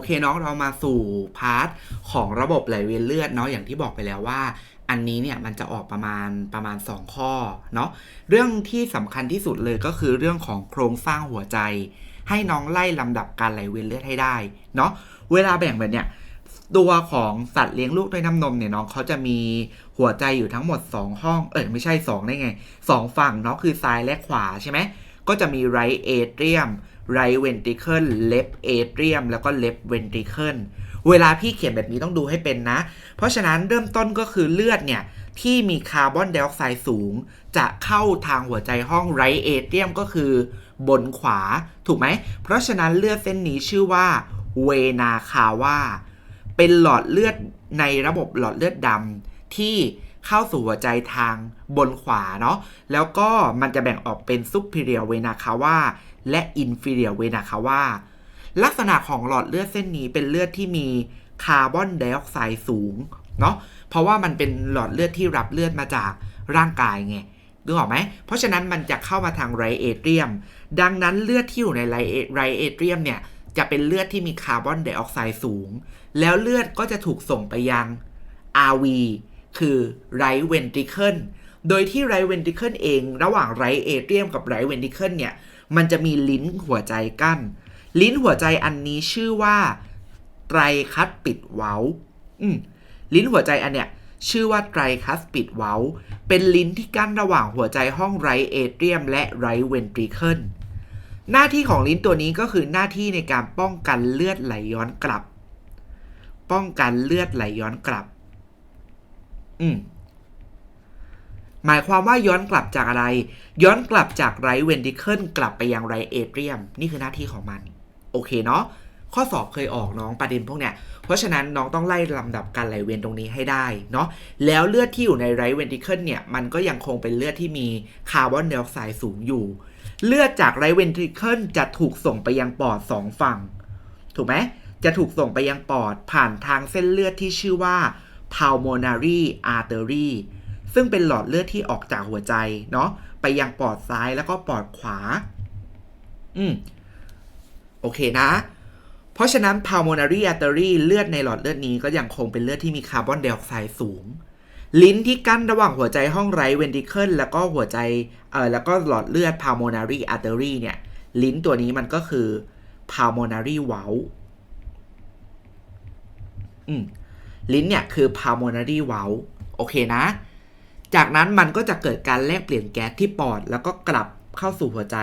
โอเคน้องเรามาสู่พาร์ทของระบบไหลเวียนเลือดเนาะอย่างที่บอกไปแล้วว่า อันนี้เนี่ยมันจะออกประมาณประมาณ 2 ข้อเนาะเรื่องที่สำคัญที่สุดเลยก็คือเรื่องของโครงสร้างหัวใจ ให้น้องไล่ลำดับการไหลเวียนเลือดให้ได้เนาะเวลาแบ่งแบบเนี้ยตัวของสัตว์เลี้ยงลูกด้วยน้ำนมเนี่ยน้องเขาจะมีหัวใจอยู่ทั้งหมด 2 ห้องเออไม่ใช่ 2 ได้ไง 2 ฝั่งเนาะคือซ้ายและขวาใช่ไหม ก็จะมี right atrium right ventricle left atrium แล้วก็ left ventricle เวลาพี่เขียนแบบนี้ต้องดูให้เป็นนะ เพราะฉะนั้นเริ่มต้นก็คือเลือดเนี่ย ที่มีคาร์บอนไดออกไซด์สูง จะเข้าทางหัวใจห้อง right atrium ก็คือบนขวาถูกไหม เพราะฉะนั้นเลือดเส้นนี้ชื่อว่าเวนาคาวาเป็นหลอดเลือดในระบบหลอดเลือดดำที่ เข้าสู่หัวใจทางบนขวาเนาะแล้วก็มันจะแบ่งออกเป็น superior vena cava และ inferior vena cava ลักษณะของหลอดเลือดเส้นนี้เป็นเลือดที่มีคาร์บอนไดออกไซด์สูงเนาะเพราะว่ามันเป็นหลอดเลือดที่รับเลือดมาจากร่างกายไงดูออกไหม เพราะฉะนั้นมันจะเข้ามาทางไรเอเทียม ดังนั้นเลือดที่อยู่ในไรเอเทียมเนี่ย จะเป็นเลือดที่มีคาร์บอนไดออกไซด์สูง แล้วเลือดก็จะถูกส่งไปยัง RV คือ right ventricle โดยที่ right ventricle เองระหว่าง right atrium กับ right ventricle เนี่ย มันจะมีลิ้นหัวใจกั้น ลิ้นหัวใจอันนี้ชื่อว่าไตรคัสปิดเว้าลิ้นหัวใจอันเนี้ยชื่อว่าไตรคัสปิดเว้า เป็นลิ้นที่กั้นระหว่างหัวใจห้องไรเอเทียมและไรเวนตริเคิลหน้าที่ของลิ้นตัวนี้ก็คือหน้าที่ในการป้องกันเลือดไหลย้อนกลับ ป้องกันเลือดไหลย้อนกลับ อืมหมายความว่าย้อนกลับจากอะไร ย้อนกลับจากไรเวนติเคิลกลับไปยังไรเอเทียม นี่คือหน้าที่ของมัน โอเคเนาะข้อสอบเคยออกน้องประเด็นพวกเนี้ย เพราะฉะนั้นน้องต้องไล่ลำดับการไหลเวียนตรงนี้ให้ได้เนาะ แล้วเลือดที่อยู่ในไรเวนติเคิลเนี่ย มันก็ยังคงเป็นเลือดที่มีคาร์บอนไดออกไซด์สูงอยู่ เลือดจากไรเวนติเคิลจะถูกส่งไปยังปอดสองฝั่ง ถูกไหม จะถูกส่งไปยังปอดผ่านทางเส้นเลือดที่ชื่อว่า pulmonary artery ซึ่งเป็นหลอดเลือดที่ออกจากหัวใจเนาะไปยังปอดซ้ายแล้วก็ปอดขวา อืม โอเคนะ เพราะฉะนั้น pulmonary artery เลือดในหลอดเลือดนี้ก็ยังคงเป็นเลือดที่มีคาร์บอนไดออกไซด์สูง ลิ้นที่กั้นระหว่างหัวใจห้องไรเวนติเคิลแล้วก็หัวใจ เอ่อ แล้วก็หลอดเลือด pulmonary artery เนี่ย ลิ้นตัวนี้มันก็คือ pulmonary valve อืม ลิ้นเนี่ยคือ pulmonary valve โอเคนะ จากนั้นมันก็จะเกิดการแลกเปลี่ยนแก๊สที่ปอด แล้วก็กลับเข้าสู่หัวใจ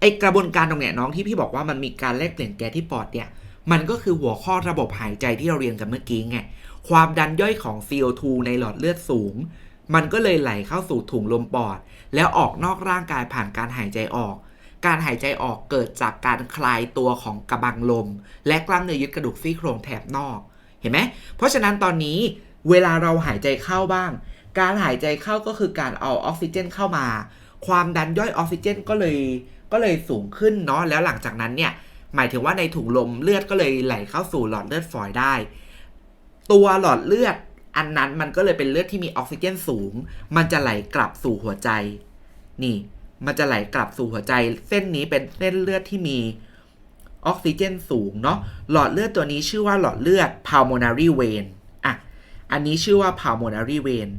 ไอกระบวนการตรงเนี้ยน้องที่พี่บอกว่ามันมีการแลกเปลี่ยนแก๊สที่ปอดเนี่ย มันก็คือหัวข้อระบบหายใจที่เราเรียนกันเมื่อกี้ไง ความดันย่อยของ CO2 ในหลอดเลือดสูง มันก็เลยไหลเข้าสู่ถุงลมปอด แล้วออกนอกร่างกายผ่านการหายใจออกการหายใจออกเกิดจากการคลายตัวของกระบังลม และกล้ามเนื้อยึดกระดูกซี่โครงแถบนอก เห็นไหมเพราะฉะนั้นตอนนี้เวลาเราหายใจเข้าบ้าง การหายใจเข้าก็คือการเอาออกซิเจนเข้ามา ความดันย่อยออกซิเจนก็เลยก็เลยสูงขึ้นเนาะแล้วหลังจากนั้นเนี่ยหมายถึงว่าในถุงลมเลือดก็เลยไหลเข้าสู่หลอดเลือดฝอยได้ ตัวหลอดเลือดอันนั้นมันก็เลยเป็นเลือดที่มีออกซิเจนสูง มันจะไหลกลับสู่หัวใจ นี่ มันจะไหลกลับสู่หัวใจ เส้นนี้เป็นเส้นเลือดที่มี ออกซิเจนสูงเนาะหลอดเลือดตัวนี้ชื่อว่าหลอดเลือด pulmonary vein อะ อันนี้ชื่อว่า pulmonary vein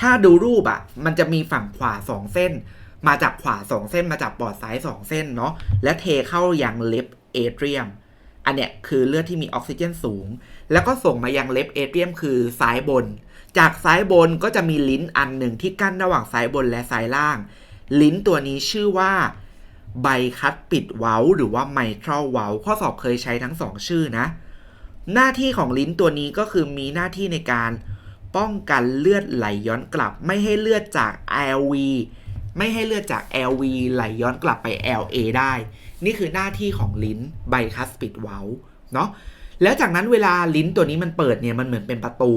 ถ้าดูรูปอะ่ะมันจะมีฝั่งขวาสองเส้น มาจากขวาสองเส้นมาจากปอดซ้ายสองเส้นเนาะและเทเข้ายังเล็บเอเทียมอันเนี้ยคือเลือดที่มีออกซิเจนสูง แล้วก็ส่งมายังเล็บเอเทียมคือซ้ายบน จากซ้ายบนก็จะมีลิ้นอันหนึ่งที่กั้นระหว่างซ้ายบนและซ้ายล่าง ลิ้นตัวนี้ชื่อว่า ไบคัดปิดเว้าหรือว่าไมทรัลเว้าข้อสอบเคยใช้ทั้งสองชื่อนะ หน้าที่ของลิ้นตัวนี้ก็คือมีหน้าที่ในการป้องกันเลือดไหลย้อนกลับ ไม่ให้เลือดจาก LV ไม่ให้เลือดจาก LV ไหลย้อนกลับไป LA ได้ นี่คือหน้าที่ของลิ้นไบคัสปิดเว้าเนาะแล้วจากนั้นเวลาลิ้นตัวนี้มันเปิดเนี่ยมันเหมือนเป็นประตู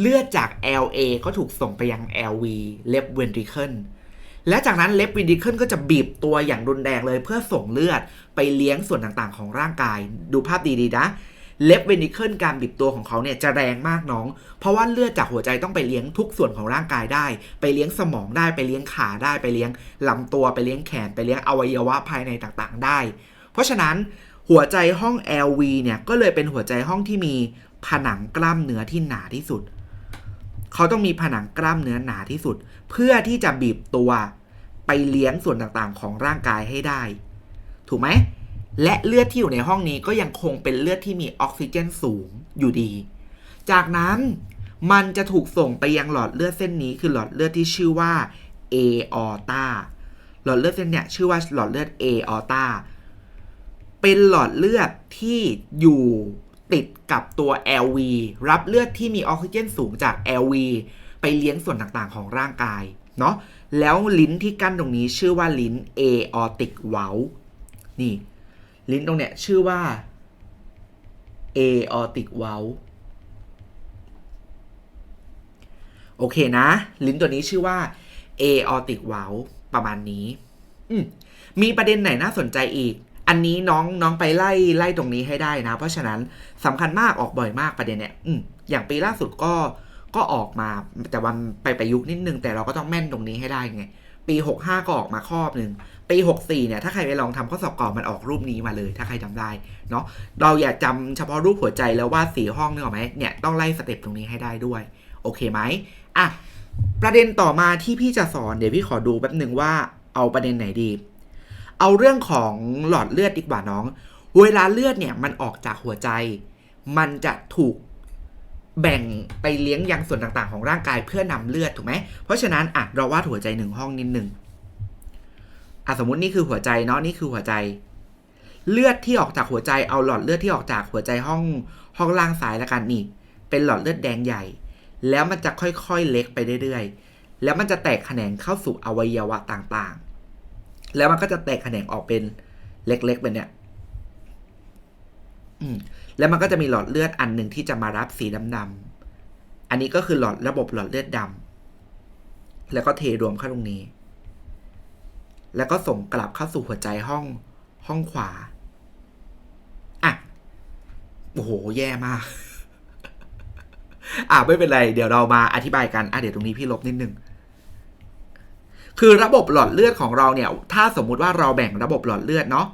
เลือดจาก LA ก็ถูกส่งไปยัง LV left ventricle และจากนั้น left ventricle ก็จะบีบตัวอย่างรุนแรงเลย เพื่อส่งเลือดไปเลี้ยงส่วนต่างๆ ของร่างกาย ดูภาพดีๆนะเลฟเวนิเคิลการบีบตัวของเขาเนี่ยจะแรงมากน้อง เพราะว่าเลือดจากหัวใจต้องไปเลี้ยงทุกส่วนของร่างกายได้ ไปเลี้ยงสมองได้ไปเลี้ยงขาได้ไปเลี้ยงลำตัวไปเลี้ยงแขนไปเลี้ยงอวัยวะภายในต่างๆ ได้ เพราะฉะนั้นหัวใจห้อง LV เนี่ยก็เลยเป็นหัวใจห้องที่มีผนังกล้ามเนื้อที่หนาที่สุด เขาต้องมีผนังกล้ามเนื้อหนาที่สุด เพื่อที่จะบีบตัวไปเลี้ยงส่วนต่างๆ ของร่างกายให้ได้ ถูกไหม และเลือดที่อยู่ในห้องนี้ก็ยังคงเป็นเลือดที่มีออกซิเจนสูงอยู่ดี จากนั้นมันจะถูกส่งไปยังหลอดเลือดเส้นนี้คือหลอดเลือดที่ชื่อว่า a o r t a หลอดเลือดเส้นเนี่ยชื่อว่าหลอดเลือด a o r t a เป็นหลอดเลือดที่อยู่ ติดกับตัว LV รับเลือดที่มีออกซิเจนสูงจาก LV ไปเลี้ยงส่วนต่างๆของร่างกายเนาะแล้วลิ้นที่กั้นตรงนี้ชื่อว่าลิ้น aortic valve นี่ ลิ้นตรงเนี้ยชื่อว่า aortic valve โอเคนะ ลิ้นตัวนี้ชื่อว่า aortic valve ประมาณนี้ อืมมีประเด็นไหนน่าสนใจอีก อันนี้น้องน้องไปไล่ไล่ตรงนี้ให้ได้นะ เพราะฉะนั้นสำคัญมากออกบ่อยมากประเด็นเนี้ยอืมอย่างปีล่าสุดก็ก็ออกมาแต่วันไปประยุกต์นิดนึง แต่เราก็ต้องแม่นตรงนี้ให้ได้ไง ปี 65 ก็ออกมาครอบหนึ่งปี 64 เนี่ย ถ้าใครไปลองทำข้อสอบก่อนมันออกรูปนี้มาเลย ถ้าใครจำได้เนาะเราอย่าจำเฉพาะรูปหัวใจแล้ววาดสีห้องนึกออกไหมเนี่ยต้องไล่สเต็ปตรงนี้ให้ได้ด้วย โอเคไหมอะประเด็นต่อมาที่พี่จะสอนเดี๋ยวพี่ขอดูแป๊บหนึ่งว่าเอาประเด็นไหนดี เอาเรื่องของหลอดเลือดดีกว่าน้อง เวลาเลือดเนี่ยมันออกจากหัวใจ มันจะถูกแบ่งไปเลี้ยงยังส่วนต่างๆ ของร่างกายเพื่อนำเลือดถูกไหม เพราะฉะนั้นอะเราวาดหัวใจหนึ่งห้องนิดหนึ่งอะสมมตินี่คือหัวใจเนาะนี่คือหัวใจ เลือดที่ออกจากหัวใจเอาหลอดเลือดที่ออกจากหัวใจห้องห้องล่างซ้ายล้วกันนี่ เป็นหลอดเลือดแดงใหญ่ แล้วมันจะค่อยๆเล็กไปเรื่อยๆ แล้วมันจะแตกแขนงเข้าสู่อวัยวะต่างๆ แล้วมันก็จะแตกแขนงออกเป็นเล็กๆเป็นเนี่ยแล้วมันก็จะมีหลอดเลือดอันหนึ่งที่จะมารับสีดำๆอันนี้ก็คือหลอดระบบหลอดเลือดดำแล้วก็เทรวมเข้าตรงนี้ แล้วก็ส่งกลับเข้าสู่หัวใจห้องห้องขวาอะโอ้โห แย่มาก อะไม่เป็นไร เดี๋ยวเรามาอธิบายกัน อะเดี๋ยวตรงนี้พี่ลบนิดนึง คือระบบหลอดเลือดของเราเนี่ย ถ้าสมมุติว่าเราแบ่งระบบหลอดเลือดเนาะ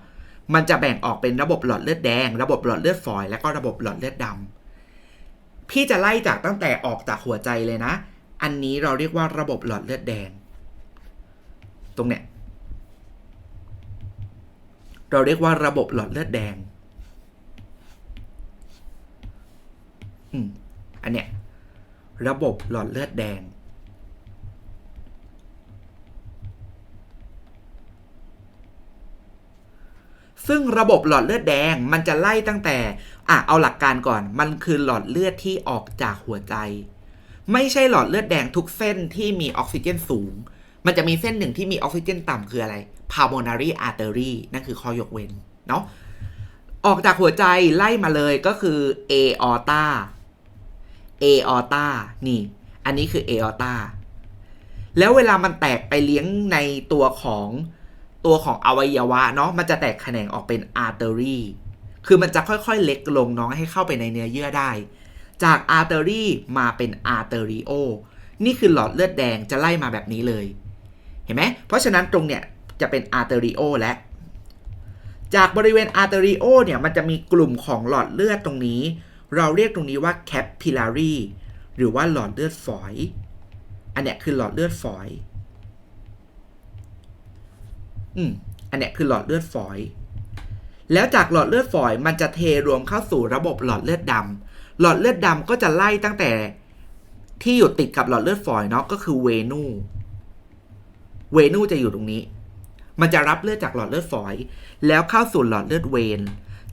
มันจะแบ่งออกเป็นระบบหลอดเลือดแดง ระบบหลอดเลือดฝอย และก็ระบบหลอดเลือดดำพี่จะไล่จากตั้งแต่ออกจากหัวใจเลยนะ อันนี้เราเรียกว่าระบบหลอดเลือดแดง ตรงเนี้ย เราเรียกว่าระบบหลอดเลือดแดง อืม อันเนี้ย ระบบหลอดเลือดแดง ซึ่งระบบหลอดเลือดแดงมันจะไล่ตั้งแต่อะเอาหลักการก่อน มันคือหลอดเลือดที่ออกจากหัวใจ ไม่ใช่หลอดเลือดแดงทุกเส้นที่มีออกซิเจนสูง มันจะมีเส้นหนึ่งที่มีออกซิเจนต่ำคืออะไร pulmonary artery นั่นคือข้อยกเว้นเนาะออกจากหัวใจไล่มาเลยก็คือ aorta aorta นี่ อันนี้คือ aorta แล้วเวลามันแตกไปเลี้ยงในตัวของ ตัวของอวัยวะเนาะมันจะแตกแขนงออกเป็น artery คือมันจะค่อยๆเล็กลงน้องให้เข้าไปในเนื้อเยื่อได้ จาก artery มาเป็น arterio นี่คือหลอดเลือดแดงจะไล่มาแบบนี้เลย เห็นไหมเพราะฉะนั้นตรงเนี้ยจะเป็น arterio และ จากบริเวณ arterio เนี่ยมันจะมีกลุ่มของหลอดเลือดตรงนี้ เราเรียกตรงนี้ว่า capillary หรือว่าหลอดเลือดฝอย อันเนี้ยคือหลอดเลือดฝอย อืมอันเนี้ยคือหลอดเลือดฝอย แล้วจากหลอดเลือดฝอยมันจะเทรวมเข้าสู่ระบบหลอดเลือดดำหลอดเลือดดำก็จะไล่ตั้งแต่ที่อยู่ติดกับหลอดเลือดฝอยเนาะก็คือเวนูเวนูจะอยู่ตรงนี้ มันจะรับเลือดจากหลอดเลือดฝอย แล้วเข้าสู่หลอดเลือดเวน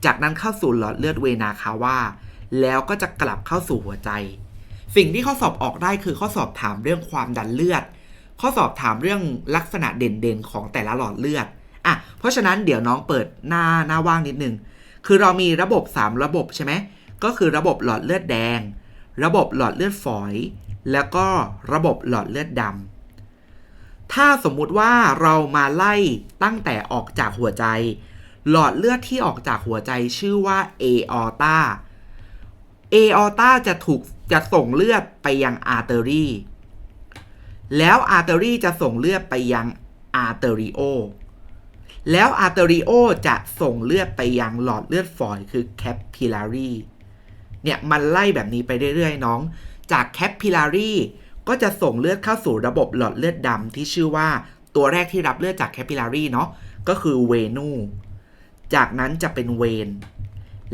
จากนั้นเข้าสู่หลอดเลือดเวนาคาว่า แล้วก็จะกลับเข้าสู่หัวใจ สิ่งที่ข้อสอบออกได้คือข้อสอบถามเรื่องความดันเลือด ข้อสอบถามเรื่องลักษณะเด่นๆ ของแต่ละหลอดเลือดอะเพราะฉะนั้นเดี๋ยวน้องเปิดหน้าหน้าว่างนิดนึง คือเรามีระบบ 3 ระบบใช่ไหมก็คือระบบหลอดเลือดแดง ระบบหลอดเลือดฝอย แล้วก็ระบบหลอดเลือดดำถ้าสมมุติว่าเรามาไล่ตั้งแต่ออกจากหัวใจ หลอดเลือดที่ออกจากหัวใจชื่อว่า aorta aorta จะถูกจะส่งเลือดไปยัง artery แล้ว artery จะส่งเลือดไปยัง arterio แล้วอาร์เตอริโอจะส่งเลือดไปยังหลอดเลือดฝอยคือแคปพิลารีเนี่ยมันไล่แบบนี้ไปเรื่อยๆน้อง จากแคปพิลารีก็จะส่งเลือดเข้าสู่ระบบหลอดเลือดดำที่ชื่อว่าตัวแรกที่รับเลือดจากแคปพิลารีเนาะก็คือเวนู จากนั้นจะเป็นเวน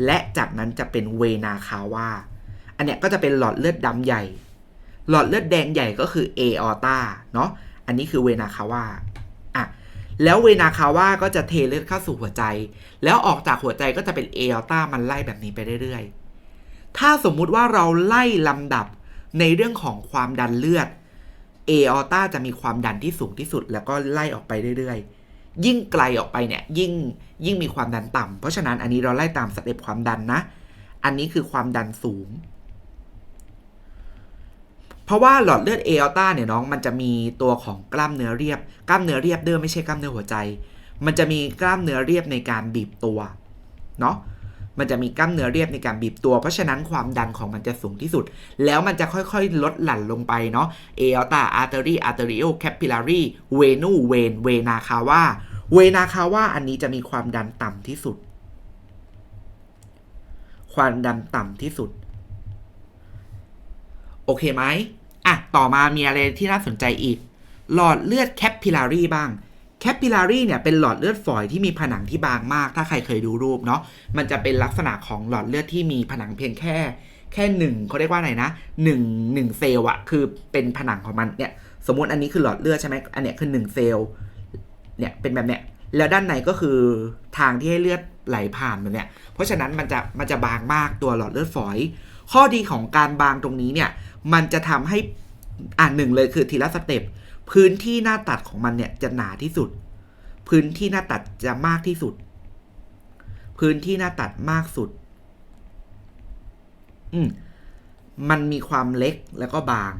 และจากนั้นจะเป็นเวนาคาวาอันเนี้ยก็จะเป็นหลอดเลือดดำใหญ่ หลอดเลือดแดงใหญ่ก็คือเอออตาเนาะอันนี้คือเวนาคาวาอะแล้วเวนาคาวาก็จะเทเลือดเข้าสู่หัวใจ แล้วออกจากหัวใจก็จะเป็นเอออตามันไล่แบบนี้ไปเรื่อยๆ ถ้าสมมุติว่าเราไล่ลำดับในเรื่องของความดันเลือดเอออตาจะมีความดันที่สูงที่สุด แล้วก็ไล่ออกไปเรื่อยๆยิ่งไกลออกไปเนี่ยยิ่งยิ่งมีความดันต่ำเพราะฉะนั้นอันนี้เราไล่ตามสเต็ปความดันนะ อันนี้คือความดันสูง ราะว่าหลอดเลือดเออัลต้าเนี่ยน้องมันจะมีตัวของกล้ามเนื้อเรียบ กล้ามเนื้อเรียบเดิมไม่ใช่กล้ามเนื้อหัวใจ มันจะมีกล้ามเนื้อเรียบในการบีบตัวเนาะมันจะมีกล้ามเนื้อเรียบในการบีบตัว เพราะฉะนั้นความดันของมันจะสูงที่สุด แล้วมันจะค่อยๆ ลดหลั่นลงไปเนาะเออัลต้าอาร์เตอรี่อาร์เตอริโอแคปพิลารีเวนูเวนเวนาคาว่าเวนาคาว่าอันนี้จะมีความดันต่ำที่สุด ความดันต่ำที่สุด โอเคไหม อะ ต่อมามีอะไรที่น่าสนใจอีก หลอดเลือดแคปพิลารีบ้างแคปพิลารีเนี่ยเป็นหลอดเลือดฝอยที่มีผนังที่บางมาก ถ้าใครเคยดูรูปเนาะมันจะเป็นลักษณะของหลอดเลือดที่มีผนังเพียงแค่ แค่หนึ่งเขาเรียกว่าไรนะหนึ่งหนึ่งเซลล์อะคือเป็นผนังของมันเนี่ยสมมติอันนี้คือหลอดเลือดใช่ไหมอันเนี้ยคือหนึ่งเซลล์เนี่ยเป็นแบบเนี้ยแล้วด้านในก็คือทางที่ให้เลือดไหลผ่านแบบเนี้ยเพราะฉะนั้นมันจะมันจะบางมากตัวหลอดเลือดฝอย ข้อดีของการบางตรงนี้เนี่ย มันจะทำให้อ่าหนึ่งเลยคือทีละสเต็ปพื้นที่หน้าตัดของมันเนี่ยจะหนาที่สุด พื้นที่หน้าตัดจะมากที่สุด พื้นที่หน้าตัดมากสุด อืมมันมีความเล็กแล้วก็บาง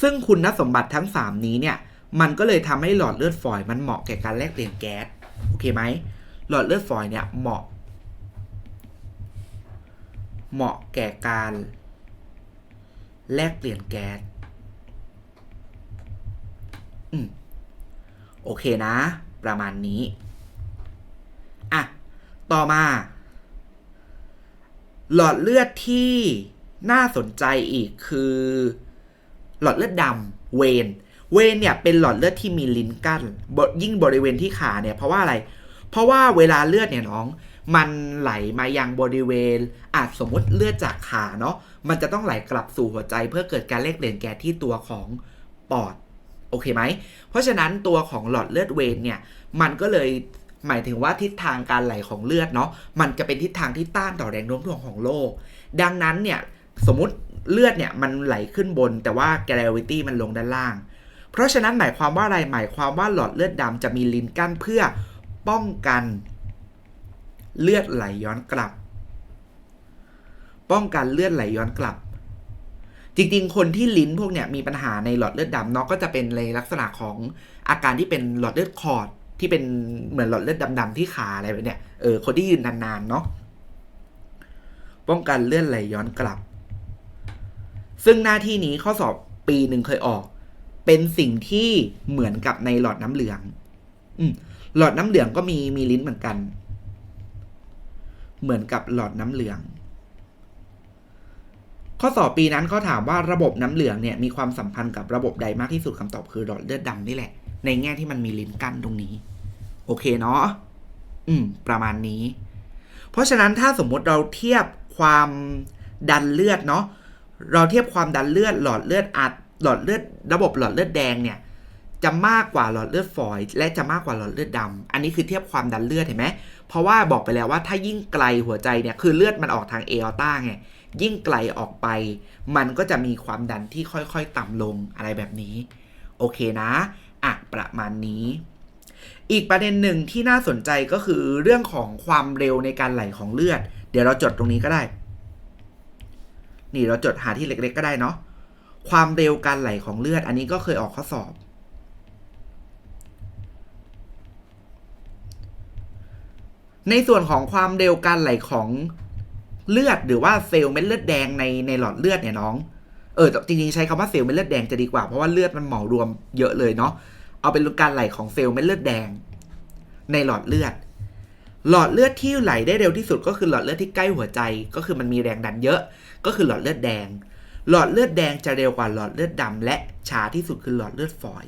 ซึ่งคุณสมบัติทั้ง 3 นี้เนี่ย มันก็เลยทำให้หลอดเลือดฝอยมันเหมาะแก่การแลกเปลี่ยนแก๊ส โอเคไหม หลอดเลือดฝอยเนี่ยเหมาะ เหมาะแก่การแลกเปลี่ยนแก๊ส อืม โอเคนะ ประมาณนี้ อะ ต่อมา หลอดเลือดที่น่าสนใจอีกคือ หลอดเลือดดำเวน เวนเนี่ยเป็นหลอดเลือดที่มีลิ้นกั้น ยิ่งบริเวณที่ขาเนี่ย เพราะว่าอะไร เพราะว่าเวลาเลือดเนี่ยน้อง มันไหลมายังบริเวณ อาจสมมติเลือดจากขาเนาะมันจะต้องไหลกลับสู่หัวใจ เพื่อเกิดการแลกเปลี่ยนแก๊สที่ตัวของปอดโอเคไหม เพราะฉะนั้นตัวของหลอดเลือดเวนเนี่ย มันก็เลยหมายถึงว่าทิศทางการไหลของเลือดเนาะ มันจะเป็นทิศทางที่ต้านต่อแรงโน้มถ่วงของโลก ดังนั้นเนี่ย สมมติเลือดเนี่ยมันไหลขึ้นบน แต่ว่า gravity มันลงด้านล่าง เพราะฉะนั้นหมายความว่าอะไร หมายความว่าหลอดเลือดดำจะมีลิ้นกั้นเพื่อป้องกัน เลือดไหลย้อนกลับ ป้องกันเลือดไหลย้อนกลับ จริงๆ คนที่ลิ้นพวกเนี่ยมีปัญหาในหลอดเลือดดำเนาะก็จะเป็นในลักษณะของอาการที่เป็นหลอดเลือดคอดที่เป็นเหมือนหลอดเลือดดำๆที่ขาอะไรแบบเนี้ยเออคนที่ยืนนานๆเนาะป้องกันเลือดไหลย้อนกลับ ซึ่งหน้าที่นี้ข้อสอบปีหนึ่งเคยออก เป็นสิ่งที่เหมือนกับในหลอดน้ำเหลือง อืหลอดน้ำเหลืองก็มีมีลิ้นเหมือนกัน เหมือนกับหลอดน้ำเหลือง ข้อสอบปีนั้นเขาถามว่าระบบน้ำเหลืองเนี่ยมีความสัมพันธ์กับระบบใดมากที่สุดคำตอบคือหลอดเลือดดำนี่แหละ ในแง่ที่มันมีลิ้นกั้นตรงนี้ โอเคเนาะอืม ประมาณนี้ เพราะฉะนั้นถ้าสมมติเราเทียบความดันเลือดเนาะเราเทียบความดันเลือดหลอดเลือดอัดหลอดเลือด ระบบหลอดเลือดแดงเนี่ย จะมากกว่าหลอดเลือดฝอยและจะมากกว่าหลอดเลือดดำอันนี้คือเทียบความดันเลือดเห็นไหมเพราะว่าบอกไปแล้วว่าถ้ายิ่งไกลหัวใจเนี่ยคือเลือดมันออกทางเออัลต้าไงยิ่งไกลออกไป มันก็จะมีความดันที่ค่อยๆ ต่ำลงอะไรแบบนี้ โอเคนะอะประมาณนี้ อีกประเด็นหนึ่งที่น่าสนใจก็คือเรื่องของความเร็วในการไหลของเลือด เดี๋ยวเราจดตรงนี้ก็ได้ นี่เราจดหาที่เล็กๆ ก็ได้เนาะความเร็วการไหลของเลือด อันนี้ก็เคยออกข้อสอบ ในส่วนของความเร็วการไหลของเลือดหรือว่าเซลล์เม็ดเลือดแดงในในหลอดเลือดเนี่ยน้อง เออจริงๆใช้คำว่าเซลล์เม็ดเลือดแดงจะดีกว่าเพราะว่าเลือดมันเหมารวมเยอะเลยเนาะเอาเป็นการไหลของเซลล์เม็ดเลือดแดง ในหลอดเลือด หลอดเลือดที่ไหลได้เร็วที่สุดก็คือหลอดเลือดที่ใกล้หัวใจ ก็คือมันมีแรงดันเยอะ ก็คือหลอดเลือดแดง หลอดเลือดแดงจะเร็วกว่าหลอดเลือดดำและช้าที่สุดคือหลอดเลือดฝอย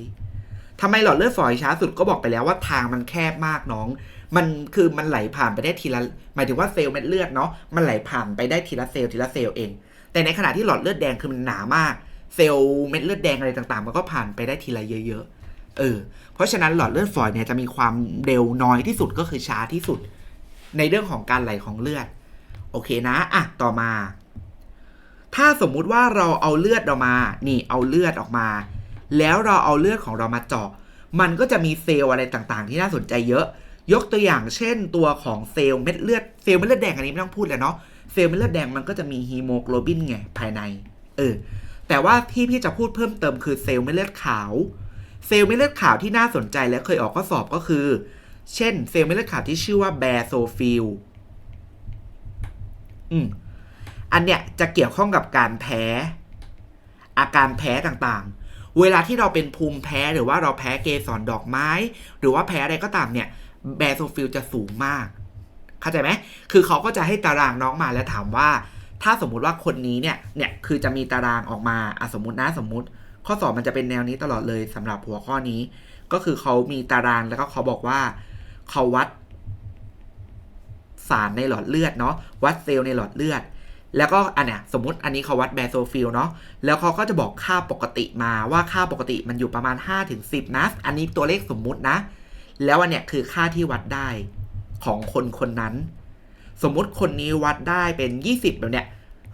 ทำไมหลอดเลือดฝอยช้าสุดก็บอกไปแล้วว่าทางมันแคบมากน้อง มันคือมันไหลผ่านไปได้ทีละหมายถึงว่าเซลล์เม็ดเลือดเนาะมันไหลผ่านไปได้ทีละเซลล์ทีละเซลล์เอง แต่ในขณะที่หลอดเลือดแดงคือมันหนามาก เซลล์เม็ดเลือดแดงอะไรต่างๆ มันก็ผ่านไปได้ทีละเยอะๆเออเพราะฉะนั้นหลอดเลือดฝอยเนี่ยจะมีความเร็วน้อยที่สุดก็คือช้าที่สุด ในเรื่องของการไหลของเลือด โอเคนะอะต่อมา ถ้าสมมุติว่าเราเอาเลือดออกมา นี่เอาเลือดออกมา แล้วเราเอาเลือดของเรามาเจาะมันก็จะมีเซลล์อะไรต่างๆ ที่น่าสนใจเยอะ ยกตัวอย่างเช่นตัวของเซลล์เม็ดเลือดเซลล์เม็ดเลือดแดงอันนี้ไม่ต้องพูดเลยเนาะเซลล์เม็ดเลือดแดงมันก็จะมีฮีโมโกลบินไงภายในเออแต่ว่าที่พี่จะพูดเพิ่มเติมคือเซลล์เม็ดเลือดขาว เซลล์เม็ดเลือดขาวที่น่าสนใจและเคยออกข้อสอบก็คือ เช่น เซลล์เม็ดเลือดขาวที่ชื่อว่าแบโซฟิลอืมอันเนี้ยจะเกี่ยวข้องกับการแพ้ อาการแพ้ต่างๆ เวลาที่เราเป็นภูมิแพ้หรือว่าเราแพ้เกสรดอกไม้ หรือว่าแพ้อะไรก็ตามเนี่ย แบโซฟิลจะสูงมาก เข้าใจไหม คือเขาก็จะให้ตารางน้องมาแล้วถามว่า ถ้าสมมุติว่าคนนี้เนี่ย เนี่ยคือจะมีตารางออกมาอะสมมตินะสมมติ ข้อสอบมันจะเป็นแนวนี้ตลอดเลยสำหรับหัวข้อนี้ ก็คือเขามีตารางแล้วก็เขาบอกว่าเขาวัดสารในหลอดเลือดเนาะ วัดเซลล์ในหลอดเลือด แล้วก็อันเนี้ยสมมติอันนี้เขาวัดแบโซฟิลเนาะ แล้วเขาก็จะบอกค่าปกติมาว่าค่าปกติมันอยู่ประมาณ 5-10นะ อันนี้ตัวเลขสมมุตินะ แล้วอันเนี้ยคือค่าที่วัดได้ของคนคนนั้น สมมุติคนนี้วัดได้เป็น 20 แบบเนี้ย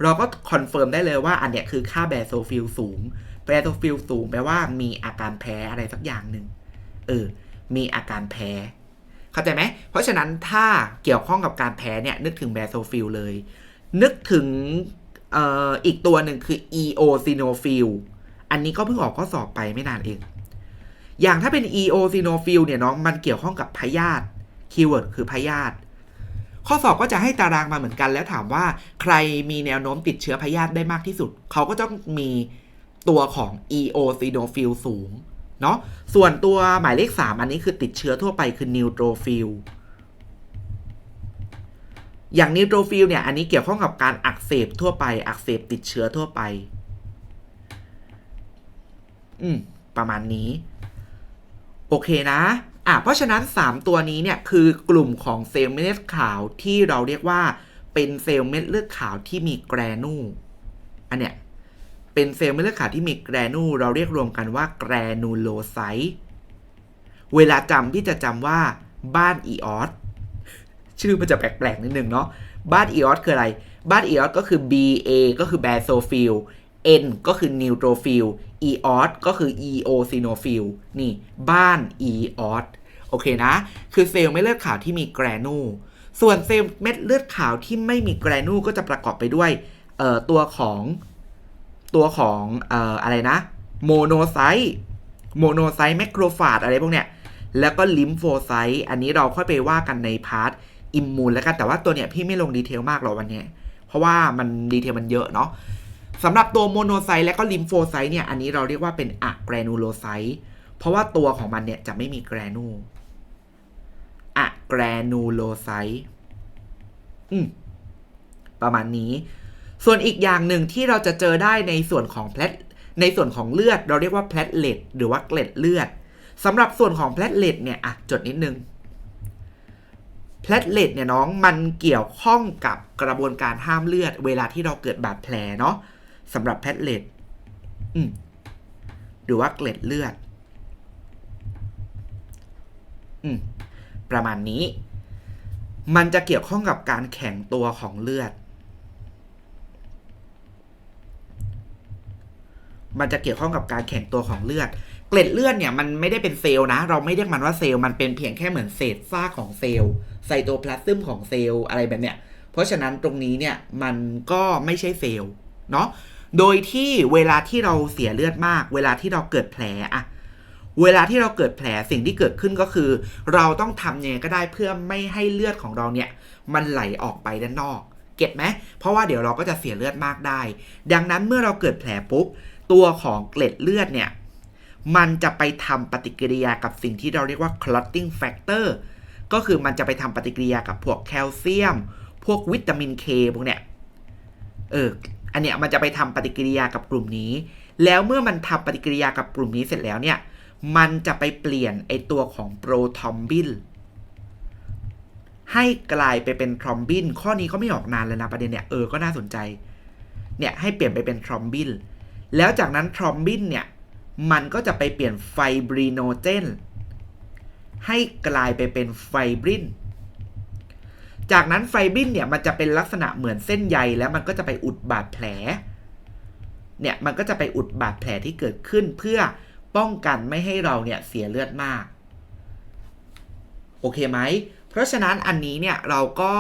เราก็คอนเฟิร์มได้เลยว่าอันเนี้ยคือค่าแบโซฟิลสูง แบโซฟิลสูงแปลว่ามีอาการแพ้อะไรสักอย่างหนึ่งเออ มีอาการแพ้ เข้าใจไหม เพราะฉะนั้นถ้าเกี่ยวข้องกับการแพ้เนี่ยนึกถึงแบโซฟิลเลย นึกถึงอออีกตัวหนึ่งคือ eosinophil อันนี้ก็เพิ่งออกข้อสอบไปไม่นานเอง อย่างถ้าเป็น eosinophil เนี่ยน้องมันเกี่ยวข้องกับพยาธิคีย์เวิร์ดคือพยาธิข้อสอบก็จะให้ตารางมาเหมือนกัน แล้วถามว่าใครมีแนวโน้มติดเชื้อพยาธิได้มากที่สุด เขาก็ต้องมีตัวของ eosinophil สูงเนาะส่วนตัวหมายเลข 3 อันนี้คือติดเชื้อทั่วไปคือนิวโตรฟิลอย่างนิวโตรฟิลเนี่ยอันนี้เกี่ยวข้องกับการอักเสบทั่วไป อักเสบติดเชื้อทั่วไป อืมประมาณนี้ โอเคนะอะเพราะฉะนั้น 3 ตัวนี้เนี่ยคือกลุ่มของเซลล์เม็ดเลือดขาวที่เราเรียกว่าเป็นเซลล์เม็ดเลือดขาวที่มีแกรนูอันเนี้ยเป็นเซลล์เม็ดเลือดขาวที่มีแกรนูเราเรียกรวมกันว่าแกรนูโลไซต์เวลาจำพี่จะจำว่าบ้านอีออสชื่อมันจะแปลกๆนิดนึงเนาะบ้านอีออสคืออะไร บ้านอีออสก็คือ BA ก็คือแบโซฟิล N ก็คือนิวโตรฟิล E ออสก็คือ eosinophil นี่ บ้านอีออสโอเคนะ คือเซลล์เม็ดเลือดขาวที่มีแกรนูส่วนเซลล์เม็ดเลือดขาวที่ไม่มีแกรนูก็จะประกอบไปด้วยเออตัวของตัวของเอออะไรนะโมโนไซต์โมโนไซต์แมคโครฟาจอะไรพวกเนี้ยแล้วก็ลิมโฟไซต์อันนี้เราค่อยไปว่ากันในพาร์ทอิมมูนแล้วกันแต่ว่าตัวเนี้ยพี่ไม่ลงดีเทลมากหรอกวันนี้ เพราะว่ามันดีเทลมันเยอะเนาะ สำหรับตัวโมโนไซต์และก็ลิมโฟไซต์เนี่ย อันนี้เราเรียกว่าเป็นอะแกรนูโลไซต์เพราะว่าตัวของมันเนี่ยจะไม่มีแกรนูอะแกรนูโลไซต์อืมประมาณนี้ ส่วนอีกอย่างหนึ่งที่เราจะเจอได้ในส่วนของแพลตในส่วนของเลือด เราเรียกว่าแพลตเลตหรือว่าเกล็ดเลือดสำหรับส่วนของแพลตเลตเนี่ยอะจดนิดนึงแพลตเลตเนี่ยน้องมันเกี่ยวข้องกับกระบวนการห้ามเลือด เวลาที่เราเกิดบาดแผลเนาะ สำหรับแพลตเลตอืมหรือว่าเกล็ดเลือดอืมประมาณนี้ มันจะเกี่ยวข้องกับการแข็งตัวของเลือด มันจะเกี่ยวข้องกับการแข็งตัวของเลือด เกล็ดเลือดเนี่ยมันไม่ได้เป็นเซลล์นะ เราไม่เรียกมันว่าเซลล์มันเป็นเพียงแค่เหมือนเศษซากของเซลล์ไซโตพลาสซึมของเซลล์อะไรแบบเนี้ย เพราะฉะนั้นตรงนี้เนี่ยมันก็ไม่ใช่เซลล์เนาะ โดยที่เวลาที่เราเสียเลือดมาก เวลาที่เราเกิดแผลอะเวลาที่เราเกิดแผลสิ่งที่เกิดขึ้นก็คือ เราต้องทำยังไงก็ได้เพื่อไม่ให้เลือดของเราเนี่ยมันไหลออกไปด้านนอก เก็ตไหมเพราะว่าเดี๋ยวเราก็จะเสียเลือดมากได้ ดังนั้นเมื่อเราเกิดแผลปุ๊บตัวของเกล็ดเลือดเนี่ยมันจะไปทำปฏิกิริยากับสิ่งที่เราเรียกว่า clotting factor ก็คือมันจะไปทำปฏิกิริยากับพวกแคลเซียม พวกวิตามินเคพวกเนี้ยเออ อันเนี้ยมันจะไปทำปฏิกิริยากับกลุ่มนี้ แล้วเมื่อมันทำปฏิกิริยากับกลุ่มนี้เสร็จแล้วเนี่ย มันจะไปเปลี่ยนไอตัวของโปรทอมบินให้กลายไปเป็นทรอมบิน ข้อนี้ก็ไม่ออกนานเลยนะประเด็นเนี่ยเออ ก็น่าสนใจ เนี่ยให้เปลี่ยนไปเป็นทรอมบิน แล้วจากนั้นทรอมบินเนี่ย มันก็จะไปเปลี่ยนไฟบรีโนเจนให้กลายไปเป็นไฟบริน จากนั้นไฟบรินเนี่ยมันจะเป็นลักษณะเหมือนเส้นใยแล้วมันก็จะไปอุดบาดแผล เนี่ยมันก็จะไปอุดบาดแผลที่เกิดขึ้นเพื่อป้องกันไม่ให้เราเนี่ยเสียเลือดมาก โอเคไหม เพราะฉะนั้นอันนี้เนี่ยเราก็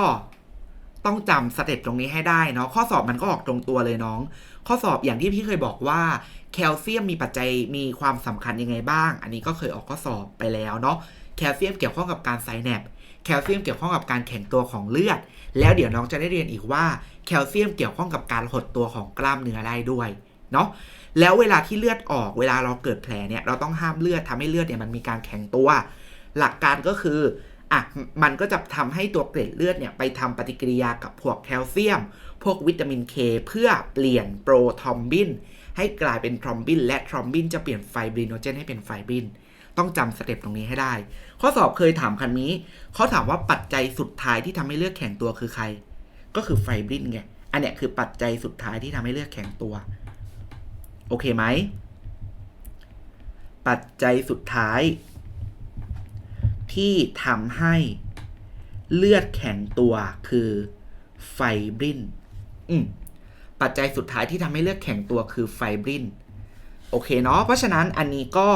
ต้องจำสเต็ปตรงนี้ให้ได้เนาะข้อสอบมันก็ออกตรงตัวเลยน้อง ข้อสอบอย่างที่พี่เคยบอกว่าแคลเซียมมีปัจจัยมีความสำคัญยังไงบ้าง อันนี้ก็เคยออกข้อสอบไปแล้วเนาะแคลเซียมเกี่ยวข้องกับการไซแนป แคลเซียมเกี่ยวข้องกับการแข็งตัวของเลือด แล้วเดี๋ยวน้องจะได้เรียนอีกว่าแคลเซียมเกี่ยวข้องกับการหดตัวของกล้ามเนื้อได้ด้วยเนาะแล้วเวลาที่เลือดออกเวลาเราเกิดแผลเนี่ยเราต้องห้ามเลือดทำให้เลือดเนี่ยมันมีการแข็งตัว หลักการก็คืออะมันก็จะทำให้ตัวเกล็ดเลือดเนี่ยไปทำปฏิกิริยากับพวกแคลเซียม พวกวิตามินเคเพื่อเปลี่ยนโปรทอมบินให้กลายเป็นทรอมบินและทรอมบินจะเปลี่ยนไฟบริโนเจนให้เป็นไฟบริน ต้องจำสเต็ปตรงนี้ให้ได้ ข้อสอบเคยถามคันนี้ เขาถามว่าปัจจัยสุดท้ายที่ทำให้เลือดแข็งตัวคือใคร ก็คือไฟบรินไง อันเนี้ยคือปัจจัยสุดท้ายที่ทำให้เลือดแข็งตัว โอเคไหม ปัจจัยสุดท้าย ที่ทำให้เลือดแข็งตัวคือไฟบรินอืมปัจจัยสุดท้ายที่ทำให้เลือดแข็งตัวคือไฟบรินโอเคเนาะ เพราะฉะนั้นอันนี้ก็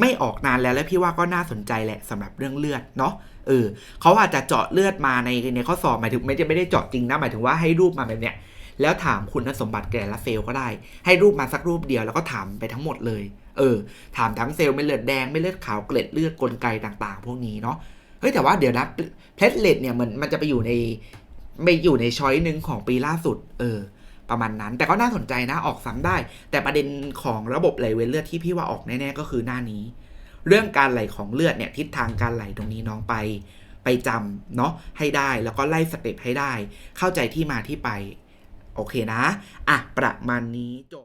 ไม่ออกนานแล้วและพี่ว่าก็น่าสนใจแหละสำหรับเรื่องเลือดเนาะเออเขาอาจจะเจาะเลือดมาในในข้อสอบหมายถึงไม่ได้ไม่ได้เจาะจริงนะหมายถึงว่าให้รูปมาแบบเนี้ยแล้วถามคุณสมบัติแก่ละเซลล์ก็ได้ ให้รูปมาสักรูปเดียวแล้วก็ถามไปทั้งหมดเลย เออ ถามทั้งเซลล์ไม่เลือดแดงไม่เลือดขาวเกล็ดเลือดกลไกต่างๆ พวกนี้เนาะเฮ้ยแต่ว่าเดี๋ยวนะเพลทเลตเนี่ยมันมันจะไปอยู่ในไม่อยู่ในช้อยหนึ่งของปีล่าสุด เออ ประมาณนั้น แต่ก็น่าสนใจนะออกซ้ำได้ แต่ประเด็นของระบบไหลเวียนเลือดที่พี่ว่าออกแน่ๆก็คือหน้านี้ เรื่องการไหลของเลือดเนี่ยทิศทางการไหลตรงนี้น้องไปไปจำเนาะให้ได้แล้วก็ไล่สเต็ปให้ได้ เข้าใจที่มาที่ไป โอเคนะ อะ ประมาณนี้จบ